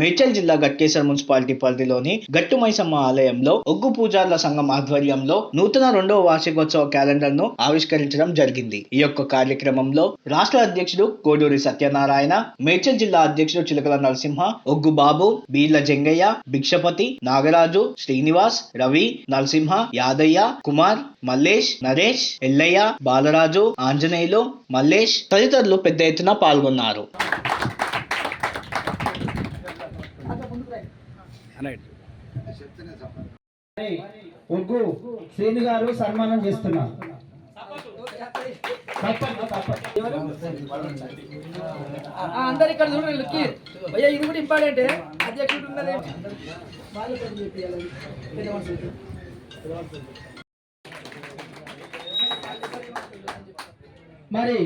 మేడ్చల్ జిల్లా గట్కేశ్వర మున్సిపాలిటీ పరిధిలోని గట్టుమైసమ్మ ఆలయంలో ఒగ్గు పూజార్ల సంఘం ఆధ్వర్యంలో నూతన రెండవ వార్షికోత్సవ క్యాలెండర్ను ఆవిష్కరించడం జరిగింది. ఈ యొక్క కార్యక్రమంలో రాష్ట్ర అధ్యక్షుడు కోడూరి సత్యనారాయణ మేడ్చల్ జిల్లా అధ్యక్షుడు చిలకల నరసింహ ఒగ్గు బాబు బీర్ల జంగయ్య భిక్షపతి నాగరాజు శ్రీనివాస్ రవి నరసింహ యాదయ్య కుమార్ మల్లేష్ నరేష్ ఎల్లయ్య బాలరాజు ఆంజనేయులు మల్లేష్ తదితరులు పెద్ద ఎత్తున పాల్గొన్నారు. ఒగ్గు శ్రీను గారు సన్మానం చేస్తున్నారు. అందరు ఇక్కడ చూడండి భయ్యా ఇది కూడా ఇంపార్టెంట్. అధ్యక్షుడు ఉన్నది. మరి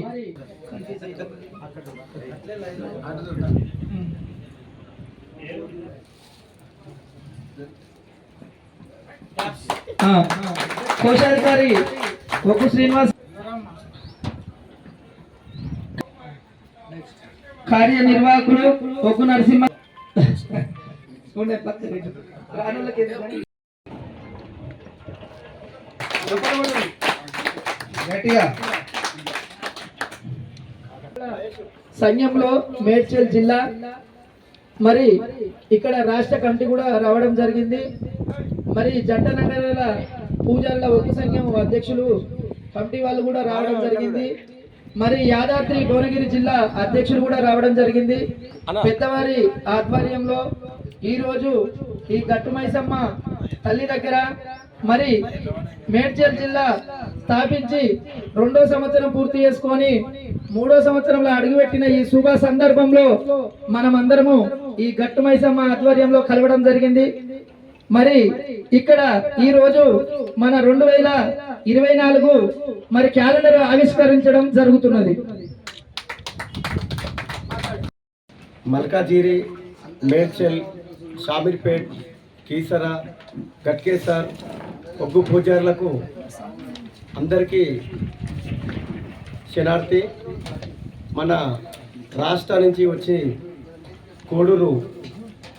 ఆ, కోశాధికారి ఒగ్గు శ్రీనివాస్ కార్యనిర్వాహకులు ఒగ్గు నరసింహ. ఉండే పక్కన గట్టిగా. సైన్యంలో మేడ్చల్ జిల్లా మరి ఇక్కడ రాష్ట్ర కమిటీ కూడా రావడం జరిగింది. మరి జంట నగరాల పూజల ఒక్క సంఘం అధ్యక్షులు కమిటీ వాళ్ళు కూడా రావడం జరిగింది. మరి యాదాద్రి భువనగిరి జిల్లా అధ్యక్షులు కూడా రావడం జరిగింది. పెద్దవారి ఆధ్వర్యంలో ఈ రోజు ఈ గట్టు మైసమ్మ తల్లి దగ్గర మరి మేడ్చల్ జిల్లా స్థాపించి రెండో సంవత్సరం పూర్తి చేసుకొని మూడో సంవత్సరంలో అడుగుపెట్టిన ఈ శుభ సందర్భంలో మనం అందరము ఈ గట్టుమైసమ్మ ఆధ్వర్యంలో కలవడం జరిగింది. మరి ఇక్కడ ఈ రోజు మన రెండు వేల ఇరవై నాలుగు మరి క్యాలెండర్ ఆవిష్కరించడం జరుగుతున్నది. మల్కాజీరి మేడ్చల్ షామీర్పేట్ కీసరా గట్కేసర్ ఒగ్గు పూజారులకు అందరికీ శనార్థి మన రాష్ట్ర నుంచి వచ్చి కోడూరు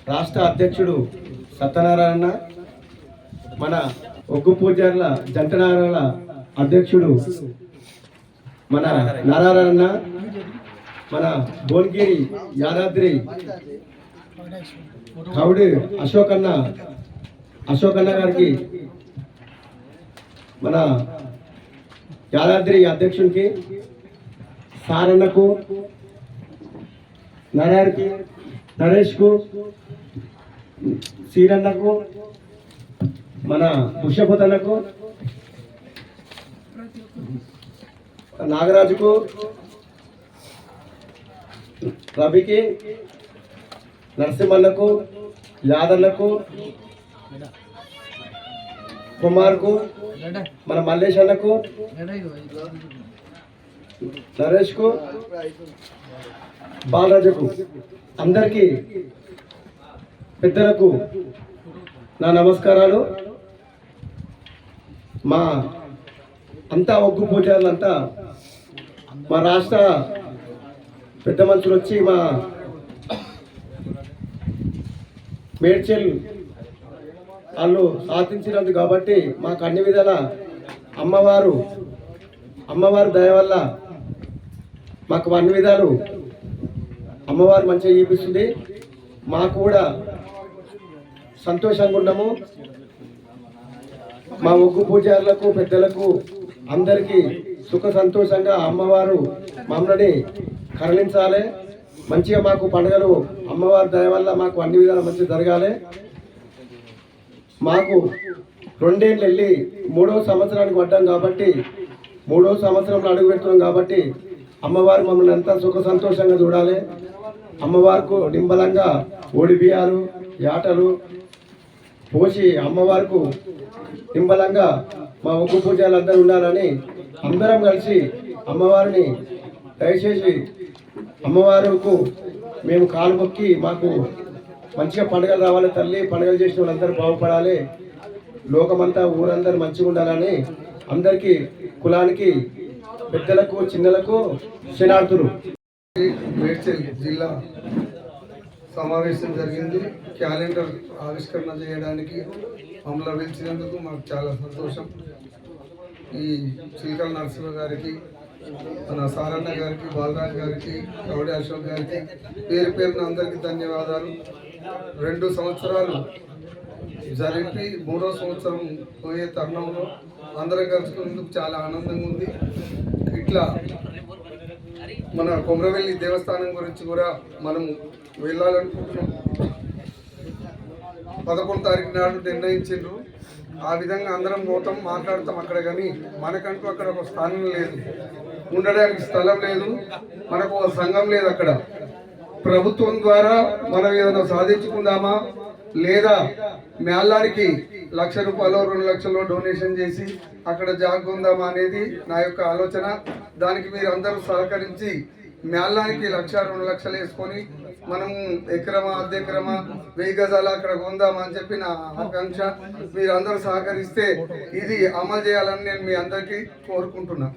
రాష్ట్ర అధ్యక్షుడు సత్యనారాయణ మన ఒగ్గు పూజారుల జంట నారాయణ అధ్యక్షుడు మన నారాయణ మన భువనగిరి యాదాద్రి కౌడి అశోకన్న అశోకన్న గారికి మన యాదాద్రి అధ్యక్షునికి సారన్నకు నరార్కి నరేష్కు సీరన్నకు మన పుష్యపుతన్నకు నాగరాజుకు రవికి నరసింహన్నకు యాదన్నకు కుమార్కు మన మల్లేష్ అన్నకు నరేష్కు బాలరాజుకు అందరికీ పెద్దలకు నా నమస్కారాలు. మా అంతా ఒగ్గు పూజారులంతా మా రాష్ట్ర పెద్ద మనుషులు వచ్చి మా మేడ్చల్ వాళ్ళు సాధించినది కాబట్టి మాకు అన్ని విధాల అమ్మవారు అమ్మవారి దయ వల్ల మాకు అన్ని విధాలు అమ్మవారు మంచిగా చూపిస్తుంది. మాకు కూడా సంతోషంగా ఉన్నాము. మా ఒగ్గు పూజారులకు పెద్దలకు అందరికీ సుఖ సంతోషంగా అమ్మవారు మమ్మల్ని కరుణించాలి మంచిగా మాకు పండుగలు అమ్మవారి దయ వల్ల మాకు అన్ని విధాలు మంచిగా జరగాలి. మాకు రెండేళ్ళు వెళ్ళి మూడో సంవత్సరానికి పడ్డాం కాబట్టి మూడో సంవత్సరంలో అడుగు పెడుతున్నాం కాబట్టి అమ్మవారు మమ్మల్ని అంతా సుఖ సంతోషంగా చూడాలి. అమ్మవారికి నింబలంగా ఓడిబియ్యాలు యాటలు పోసి అమ్మవారికి నింబలంగా మా ఒగ్గు పూజలు అందరూ ఉండాలని అందరం కలిసి అమ్మవారిని దయచేసి అమ్మవారుకు మేము కాలు మొక్కి మాకు మంచిగా పండుగలు రావాలి తల్లి పండుగలు చేసిన వాళ్ళందరూ బాగుపడాలి. లోకమంతా ఊరందరూ మంచిగా ఉండాలని అందరికీ కులానికి పెద్దలకు చిన్నలకు శనార్థులు మేడ్చల్ జిల్లా సమావేశం జరిగింది. క్యాలెండర్ ఆవిష్కరణ చేయడానికి మమ్మల్ని పిలిచినందుకు మాకు చాలా సంతోషం. ఈ చిలకల నరసింహ గారికి మన సారన్న గారికి బాలరాజ్ గారికి గౌడి అశోక్ గారికి పేరు పేరున అందరికీ ధన్యవాదాలు. రెండు సంవత్సరాలు జరిపి మూడో సంవత్సరం పోయే తరుణంలో అందరం కలుసుకునేందుకు చాలా ఆనందంగా ఉంది. ఇట్లా మన కొమరవెల్లి దేవస్థానం గురించి కూడా మనం వెళ్ళాలనుకుంటున్నాం. పదకొండు తారీఖు నాడు నిర్ణయించిండ్రు. ఆ విధంగా అందరం పోతాం మాట్లాడతాం అక్కడ కానీ మనకంటూ అక్కడ ఒక స్థానం లేదు. ఉండడానికి స్థలం లేదు. మనకు ఒక సంఘం లేదు అక్కడ. ప్రభుత్వం ద్వారా మనం ఏదైనా సాధించుకుందామా? లేదా మేళానికి లక్ష రూపాయలు రెండు లక్షలు డొనేషన్ చేసి అక్కడ జాగుందామా అనేది నా యొక్క ఆలోచన. దానికి మీరు అందరూ సహకరించి మేళానికి లక్ష రెండు లక్షలు వేసుకొని మనం ఎకరమా అర్ధెకరమా వెయ్యి గజాలు అక్కడ కొందామా అని చెప్పి నా ఆకాంక్ష. మీరు అందరూ సహకరిస్తే ఇది అమలు చేయాలని నేను మీ అందరికీ కోరుకుంటున్నాను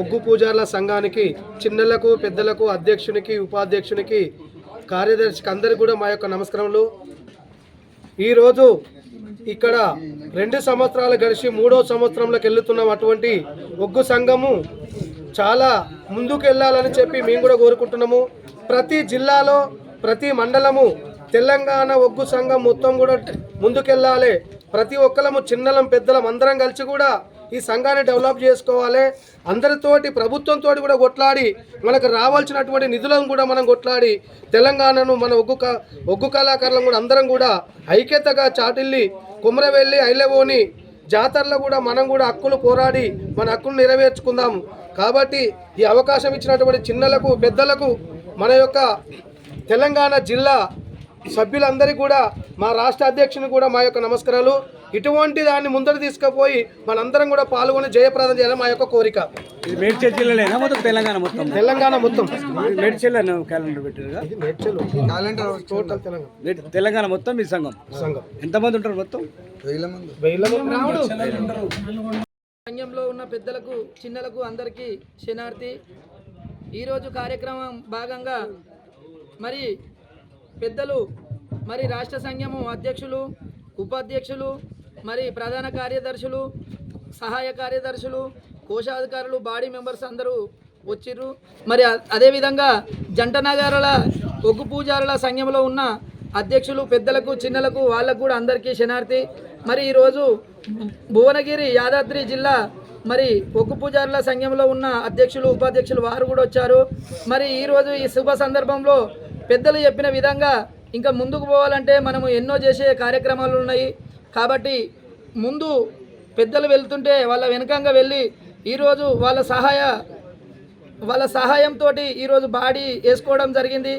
ఒగ్గు పూజార్ల సంఘానికి చిన్నలకు పెద్దలకు అధ్యక్షునికి ఉపాధ్యక్షునికి కార్యదర్శికి అందరికి కూడా మా యొక్క నమస్కారములు. ఈరోజు ఇక్కడ రెండు సంవత్సరాలు గడిచి మూడో సంవత్సరంలోకి వెళ్తున్నాం అటువంటి ఒగ్గు సంఘము. చాలా ముందుకు వెళ్ళాలని చెప్పి మేము కూడా కోరుకుంటున్నాము. ప్రతి జిల్లాలో ప్రతి మండలము తెలంగాణ ఒగ్గు సంఘం మొత్తం కూడా ముందుకెళ్ళాలి ప్రతి ఒక్కరము చిన్నలం పెద్దలం అందరం కలిసి కూడా ఈ సంఘాన్ని డెవలప్ చేసుకోవాలి. అందరితోటి ప్రభుత్వంతో కూడా కొట్లాడి మనకు రావాల్సినటువంటి నిధులను కూడా మనం కొట్లాడి తెలంగాణను మన ఒగ్గు ఒగ్గు కళాకారులను కూడా అందరం కూడా ఐక్యతగా చాటిల్లి కుమ్రవెల్లి ఐలవోని జాతరలో కూడా మనం కూడా హక్కులు పోరాడి మన హక్కులు నెరవేర్చుకుందాం. కాబట్టి ఈ అవకాశం ఇచ్చినటువంటి చిన్నలకు పెద్దలకు మన యొక్క తెలంగాణ జిల్లా సభ్యులందరికీ కూడా మా రాష్ట్ర అధ్యక్షుని కూడా మా యొక్క నమస్కారాలు. ఇటువంటి దాన్ని ముందర తీసుకుపోయి మనందరం కూడా పాల్గొని జయప్రదం చేయాలని మా యొక్క కోరిక. మేడ్చల్ మొత్తం తెలంగాణ మొత్తం? తెలంగాణ మొత్తం. Medchal calendar total Telangana. మొత్తం మీ సంఘం? సంఘం. ఎంతమంది ఉంటారు మొత్తం? వేల మంది. వెయ్యిల సంఘంలో ఉన్న పెద్దలకు చిన్నలకు అందరికీ శనార్థి ఈరోజు కార్యక్రమం భాగంగా మరి పెద్దలు మరి రాష్ట్ర సంఘము అధ్యక్షులు ఉపాధ్యక్షులు మరి ప్రధాన కార్యదర్శులు సహాయ కార్యదర్శులు కోశాధికారులు బాడీ మెంబర్స్ అందరూ వచ్చిర్రు. మరి అదేవిధంగా జంట నగరాల ఒగ్గు పూజారుల సంఘంలో ఉన్న అధ్యక్షులు పెద్దలకు చిన్నలకు వాళ్ళకు కూడా అందరికీ శనార్థి మరి ఈరోజు భువనగిరి యాదాద్రి జిల్లా మరి ఒగ్గు పూజారుల సంఘంలో ఉన్న అధ్యక్షులు ఉపాధ్యక్షులు వారు కూడా వచ్చారు. మరి ఈరోజు ఈ శుభ సందర్భంలో పెద్దలు చెప్పిన విధంగా ఇంకా ముందుకు పోవాలంటే మనము ఎన్నో చేసే కార్యక్రమాలు ఉన్నాయి. కాబట్టి ముందు పెద్దలు వెళ్తుంటే వాళ్ళ వెనకంగా వెళ్ళి ఈరోజు వాళ్ళ సహాయ వాళ్ళ సహాయంతో ఈరోజు బాడీ వేసుకోవడం జరిగింది.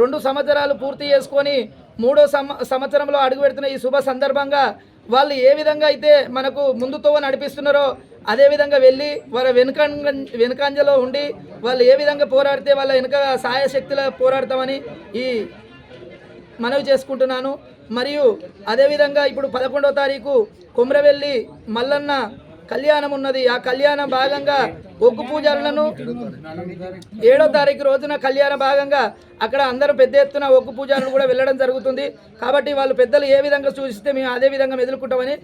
రెండు సంవత్సరాలు పూర్తి చేసుకొని మూడో సంవ సంవత్సరంలో అడుగు పెడుతున్న ఈ శుభ సందర్భంగా వాళ్ళు ఏ విధంగా అయితే మనకు ముందుతో నడిపిస్తున్నారో అదే విధంగా వెళ్ళి వాళ్ళ వెనుక వెనుకంజలో ఉండి వాళ్ళు ఏ విధంగా పోరాడితే వాళ్ళ వెనుక సహాయ శక్తిలో పోరాడతామని ఈ మనవి చేసుకుంటున్నాను. మరియు అదేవిధంగా ఇప్పుడు పదకొండవ తారీఖు కుమ్రవెల్లి మల్లన్న కళ్యాణం ఉన్నది. ఆ కళ్యాణ భాగంగా ఒగ్గు పూజలను ఏడో తారీఖు రోజున కళ్యాణ భాగంగా అక్కడ అందరూ పెద్ద ఎత్తున ఒగ్గు పూజలను కూడా వెళ్ళడం జరుగుతుంది. కాబట్టి వాళ్ళు పెద్దలు ఏ విధంగా సూచిస్తే మేము అదే విధంగా మెదులుకుంటామని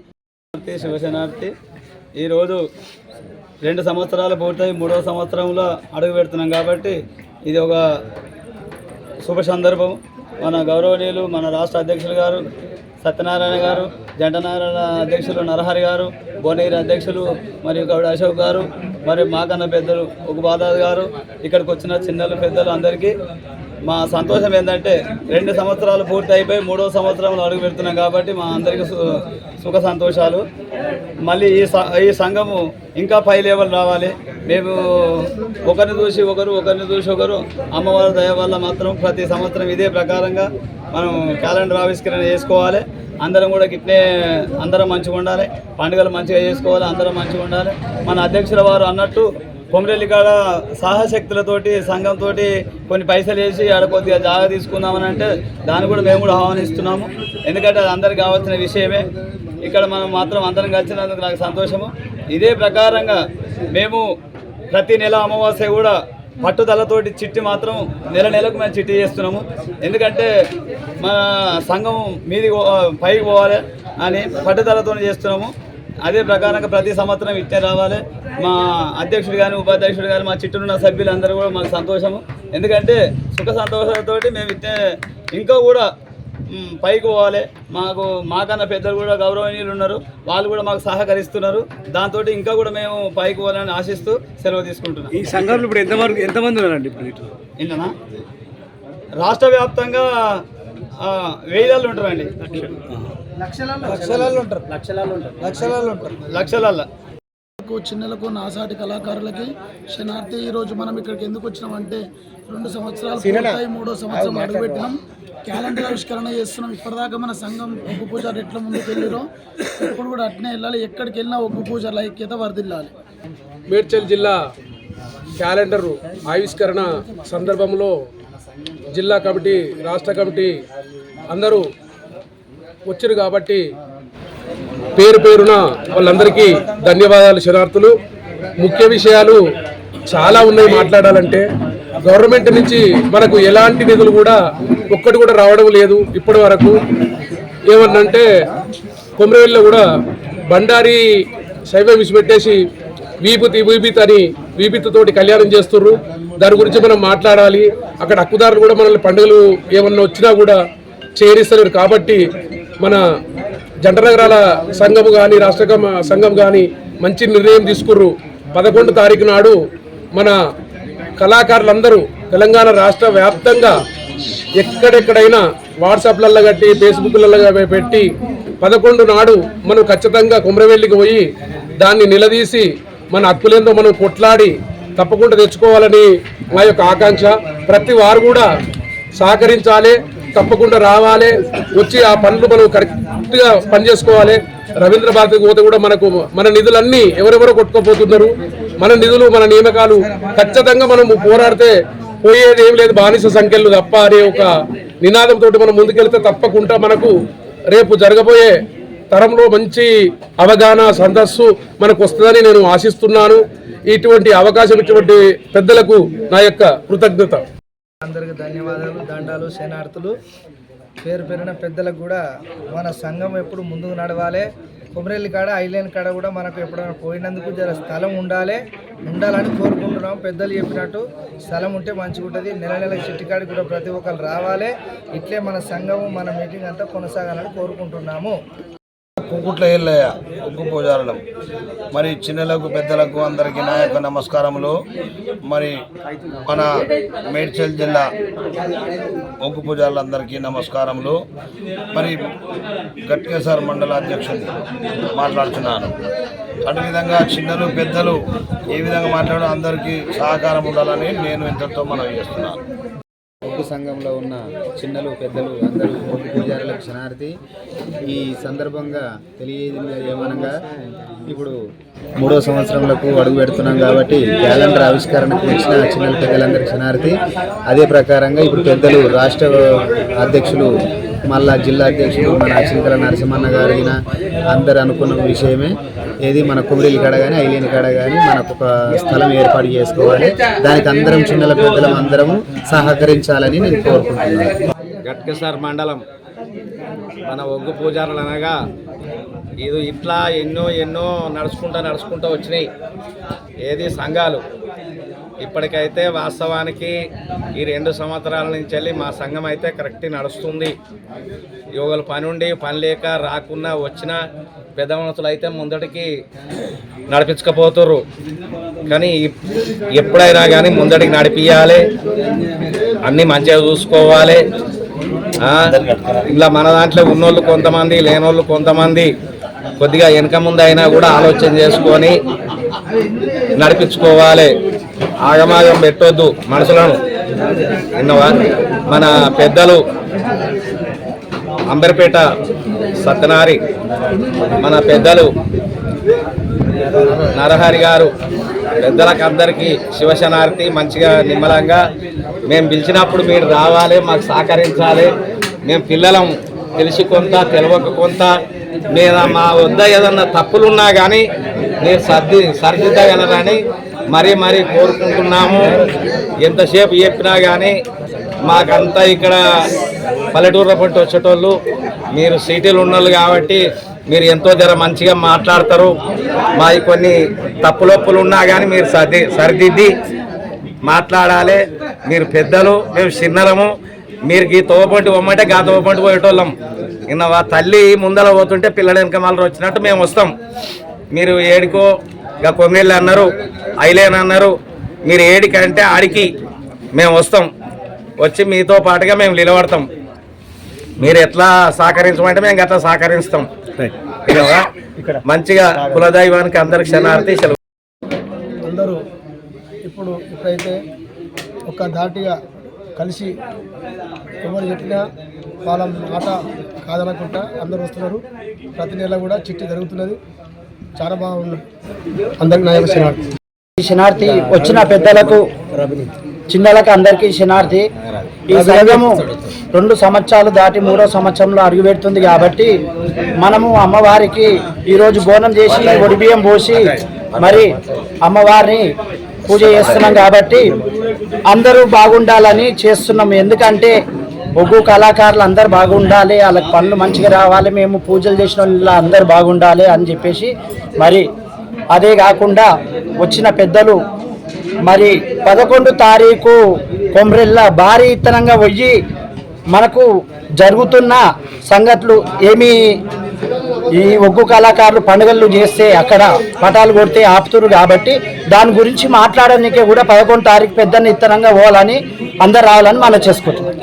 ఈరోజు రెండు సంవత్సరాలు పూర్తయి మూడవ సంవత్సరంలో అడుగు పెడుతున్నాం కాబట్టి ఇది ఒక శుభ సందర్భం. మన గౌరవనీయులు మన రాష్ట్ర అధ్యక్షులు గారు సత్యనారాయణ గారు జంటనారాయణ అధ్యక్షులు నరహరి గారు భువనగిరి అధ్యక్షులు మరియు గౌడ అశోక్ గారు మరియు మాకన్న పెద్దలు ఒక బాదాద్ గారు ఇక్కడికి వచ్చిన చిన్నలు పెద్దలు అందరికీ మా సంతోషం ఏంటంటే రెండు సంవత్సరాలు పూర్తి అయిపోయి మూడో సంవత్సరంలో అడుగు పెడుతున్నాం కాబట్టి మా అందరికీ సు- సుఖ సంతోషాలు. మళ్ళీ ఈ స- ఈ సంఘము ఇంకా పై లెవెల్ రావాలి. మేము ఒకరిని చూసి ఒకరు ఒకరిని చూసి ఒకరు అమ్మవారి దయ వల్ల మాత్రం ప్రతి సంవత్సరం ఇదే ప్రకారంగా మనం క్యాలెండర్ ఆవిష్కరణ చేసుకోవాలి. అందరం కూడా గిట్నే అందరం మంచిగా ఉండాలి. పండుగలు మంచిగా చేసుకోవాలి అందరం మంచిగా ఉండాలి. మన అధ్యక్షుల వారు అన్నట్టు కొమరెల్లి కాడ సాహశక్తులతోటి సంఘంతో కొన్ని పైసలు వేసి ఆడ కొద్దిగా జాగా తీసుకుందామని అంటే దాన్ని కూడా మేము కూడా ఆహ్వానిస్తున్నాము. ఎందుకంటే అది అందరికి కావాల్సిన విషయమే. ఇక్కడ మనం మాత్రం అందరం కలిసినందుకు నాకు సంతోషము. ఇదే ప్రకారంగా మేము ప్రతి నెల అమావాస్య కూడా పట్టుదలతోటి చిట్టి మాత్రం నెల నెలకు మేము చిట్టి చేస్తున్నాము. ఎందుకంటే మా సంఘం మీది పైకి పోవాలి అని పట్టుదలతో చేస్తున్నాము. అదే ప్రకారంగా ప్రతి సంవత్సరం ఇట్టే రావాలి. మా అధ్యక్షుడు కానీ ఉపాధ్యక్షుడు కానీ మా చుట్టూన్న సభ్యులందరూ కూడా మాకు సంతోషము. ఎందుకంటే సుఖ సంతోషాలతోటి మేము ఇట్టే ఇంకా కూడా పైకి పోవాలి. మాకు మాకన్నా పెద్దలు కూడా గౌరవనీయులు ఉన్నారు. వాళ్ళు కూడా మాకు సహకరిస్తున్నారు. దాంతో ఇంకా కూడా మేము పైకి పోవాలని ఆశిస్తూ సెలవు తీసుకుంటున్నాం. ఈ సంఘంలో ఇప్పుడు ఎంతవరకు ఎంతమంది ఉన్నారండి ఇప్పుడు? ఇటు ఏంటన్నా? రాష్ట్ర వ్యాప్తంగా వేయిదాళ్ళు ఉంటారండి. లక్షలల్లో కు చిన్నలకు నాసాటి కళాకారులకి శనార్థి ఈ రోజు మనం ఇక్కడికి ఎందుకు వచ్చినామంటే రెండు సంవత్సరాలు పూర్తయి మూడో సంవత్సరం అడుగుపెట్టినాం. క్యాలెండర్ ఆవిష్కరణ చేస్తున్నాం. ఇప్పటిదాకా మన సంఘం ఒగ్గు పూజారు ఎట్లా ముందుకు వెళ్ళిరో ఇప్పుడు కూడా అట్నే వెళ్ళాలి. ఎక్కడికి వెళ్ళినా ఒగ్గు పూజారుల ఐక్యత వర్దిల్లాలి మేడ్చల్ జిల్లా క్యాలెండర్ ఆవిష్కరణ సందర్భంలో జిల్లా కమిటీ రాష్ట్ర కమిటీ అందరూ వచ్చారు కాబట్టి పేరు పేరున వాళ్ళందరికీ ధన్యవాదాలు శరణార్థులు. ముఖ్య విషయాలు చాలా ఉన్నాయి మాట్లాడాలంటే. గవర్నమెంట్ నుంచి మనకు ఎలాంటి నిధులు కూడా ఒక్కటి కూడా రావడం లేదు ఇప్పటి వరకు. ఏమన్నంటే కొమరవెల్లిలో కూడా బండారి శైవం విసిపెట్టేసి వీపుతి వీపిత్ అని తోటి కళ్యాణం చేస్తుర్రు. దాని గురించి మనం మాట్లాడాలి. అక్కడ హక్కుదారులు కూడా మనల్ని పండుగలు ఏమన్నా వచ్చినా కూడా చేరిస్తలేరు. కాబట్టి మన జంట నగరాల సంఘం కానీ రాష్ట్ర సంఘం కానీ మంచి నిర్ణయం తీసుకుర్రు. పదకొండు తారీఖు నాడు మన కళాకారులందరూ తెలంగాణ రాష్ట్ర వ్యాప్తంగా ఎక్కడెక్కడైనా వాట్సాప్లలో కట్టి ఫేస్బుక్లలో పెట్టి పదకొండు నాడు మనం ఖచ్చితంగా కుమ్రవెల్లికి పోయి దాన్ని నిలదీసి మన హక్కులేందో మనం కొట్లాడి తప్పకుండా తెచ్చుకోవాలని మా యొక్క ఆకాంక్ష. ప్రతి వారు కూడా సహకరించాలి తప్పకుండా రావాలి వచ్చి ఆ పనులు మనం కరెక్ట్గా పనిచేసుకోవాలి. రవీంద్ర భారతి పోతే కూడా మనకు మన నిధులన్నీ ఎవరెవరో కొట్టుకోపోతున్నారు. మన నిధులు మన నియామకాలు ఖచ్చితంగా మనం పోరాడితే పోయేది ఏం లేదు. బానిస సంఖ్యలు తప్ప అనే ఒక నినాదంతో మనం ముందుకెళ్తే తప్పకుండా మనకు రేపు జరగబోయే తరంలో మంచి అవగాహన సందస్సు మనకు వస్తుందని నేను ఆశిస్తున్నాను. ఇటువంటి అవకాశం ఇటువంటి పెద్దలకు నా యొక్క కృతజ్ఞత. అందరికి ధన్యవాదాలు దండాలు సేనార్థులు పేరు పెరిగిన పెద్దలకు కూడా మన సంఘం ఎప్పుడు ముందుకు నడవాలి. కొమరేళ్ళ కాడ ఐలైన్ కాడ కూడా మనకు ఎప్పుడైనా పోయినందుకు జర స్థలం ఉండాలి. ఉండాలని కోరుకుంటున్నాం. పెద్దలు చెప్పినట్టు స్థలం ఉంటే మంచిగా ఉంటుంది. నెల నెల చిట్టికాడికి కూడా ప్రతి ఒక్కరు రావాలి. ఇట్లే మన సంఘము మన మీటింగ్ అంతా కొనసాగాలని కోరుకుంటున్నాము. కుక్కుట్ల ఎల్లయ్య ఉగ్గు పూజారులం. మరి చిన్నలకు పెద్దలకు అందరికీ నా యొక్క నమస్కారములు. మరి మన మేడ్చల్ జిల్లా ఒగ్గు పూజారులందరికీ నమస్కారములు. మరి గట్కేసార్ మండల అధ్యక్షుడు మాట్లాడుతున్నాను. అదేవిధంగా చిన్నలు పెద్దలు ఏ విధంగా మాట్లాడో అందరికీ సహకారం ఉండాలని నేను ఇంతతో మనం చేస్తున్నాను. ఉప్పు సంఘంలో ఉన్న చిన్నలు పెద్దలు అందరూ ఒగ్గు పూజారుల క్షణార్థి ఈ సందర్భంగా తెలియజేది ఏమనగా ఇప్పుడు మూడో సంవత్సరంలోకి అడుగు పెడుతున్నాం కాబట్టి క్యాలెండర్ ఆవిష్కరణకు వచ్చిన చిన్నలు పెద్దలందరి క్షణార్థి అదే ప్రకారంగా ఇప్పుడు పెద్దలు రాష్ట్ర అధ్యక్షులు మళ్ళా జిల్లా అధ్యక్షుడు మన చింతల నరసింహన్న గారు అయిన అందరు అనుకున్న విషయమే. ఏది మన కుమిరిలి కాడ కానీ ఐలేని కాడ కానీ మనకు ఒక స్థలం ఏర్పాటు చేసుకోవాలి. దానికి అందరం చిన్నల పెద్దలం అందరము సహకరించాలని నేను కోరుకుంటున్నాను. గట్కేసార్ మండలం మన ఒగ్గు పూజారులు అనగా ఇది ఇట్లా ఎన్నో ఎన్నో నడుచుకుంటా నడుచుకుంటూ వచ్చినాయి. ఏది సంఘాలు ఇప్పటికైతే వాస్తవానికి ఈ రెండు సంవత్సరాల నుంచి వెళ్ళి మా సంఘం అయితే కరెక్ట్ నడుస్తుంది. యోగల పని ఉండి పని లేక రాకున్నా వచ్చిన పెద్ద మనుషులు అయితే ముందటికి నడిపించకపోతుర్రు. కానీ ఎప్పుడైనా కానీ ముందటికి నడిపించాలి అన్నీ మంచిగా చూసుకోవాలి. ఇలా మన దాంట్లో ఉన్నోళ్ళు కొంతమంది లేనోళ్ళు కొంతమంది కొద్దిగా వెనక ముందు అయినా కూడా ఆలోచన చేసుకొని నడిపించుకోవాలి. ఆగమాగం పెట్టొద్దు మనసులను విన్నవా? మన పెద్దలు అంబర్పేట సత్యనారి మన పెద్దలు నరహరి గారు పెద్దలకు అందరికీ శివశనార్థి మంచిగా నిమ్మలంగా. మేము పిలిచినప్పుడు మీరు రావాలి మాకు సహకరించాలి. మేము పిల్లలం తెలిసి కొంత తెలియక కొంత. మీద మా వద్ద ఏదన్నా తప్పులున్నా కానీ మీరు సర్ది సరిదిద్దగలరని మరీ మరీ కోరుకుంటున్నాము. ఎంతసేపు చెప్పినా కానీ మాకంతా ఇక్కడ పల్లెటూరు పట్టి వచ్చేటోళ్ళు మీరు సిటీలు ఉన్నోళ్ళు కాబట్టి మీరు ఎంతో జర మంచిగా మాట్లాడతారు. మా కొన్ని తప్పులొప్పులు ఉన్నా కానీ మీరు సర్ది సరిదిద్ది మాట్లాడాలి. మీరు పెద్దలు మేము చిన్నలము. మీరు ఈ తోపంటి పొమ్మంటే గా తోపంటి పోయేటోళ్ళం. నిన్న తల్లి ముందర పోతుంటే పిల్లల వెనక మళ్ళీ వచ్చినట్టు మేము వస్తాం. మీరు ఏడుకో ఇక కొన్నేళ్ళు అన్నారు ఐలేన్ అన్నారు మీరు ఏడికంటే ఆడికి మేము వస్తాం. వచ్చి మీతో పాటుగా మేము నిలబడతాం. మీరు ఎట్లా సహకరించమంటే మేము అట్లా సహకరిస్తాం. మంచిగా కులదైవానికి అందరు క్షణార్థి సెలవు. అందరూ ఇప్పుడు ఇప్పుడైతే ఒక ధాటిగా కలిసి ఎవరు చెప్పినా వాళ్ళ మాట కాదనకుండా అందరూ వస్తున్నారు. ప్రతి నెల కూడా చిట్టి జరుగుతున్నది. చాలా బాగుంది. అందరికి శనార్థి. ఈ శనార్థి వచ్చిన పెద్దలకు చిన్నలకు అందరికీ శనార్థి. ఈ సంఘము రెండు సంవత్సరాలు దాటి మూడో సంవత్సరంలో అడుగుపెడుతుంది కాబట్టి మనము అమ్మవారికి ఈరోజు బోనం చేసి ఒడి బియ్యం పోసి మరి అమ్మవారిని పూజ చేస్తున్నాం కాబట్టి అందరూ బాగుండాలని చేస్తున్నాం. ఎందుకంటే ఒగ్గు కళాకారులు అందరు బాగుండాలి వాళ్ళకి పనులు మంచిగా రావాలి మేము పూజలు చేసిన వాళ్ళు అందరు బాగుండాలి అని చెప్పేసి మరి అదే కాకుండా వచ్చిన పెద్దలు మరి పదకొండు తారీఖు కొమ్రెల్ల భారీ ఇత్తనంగా పోయి మనకు జరుగుతున్న సంగతులు ఏమి? ఈ ఒగ్గు కళాకారులు పండుగలు చేస్తే అక్కడ పటాలు కొడితే ఆపుతురు కాబట్టి దాని గురించి మాట్లాడడానికి కూడా పదకొండు తారీఖు పెద్ద ఇత్తనంగా పోవాలని అందరు రావాలని మనం చేసుకుంటున్నాం.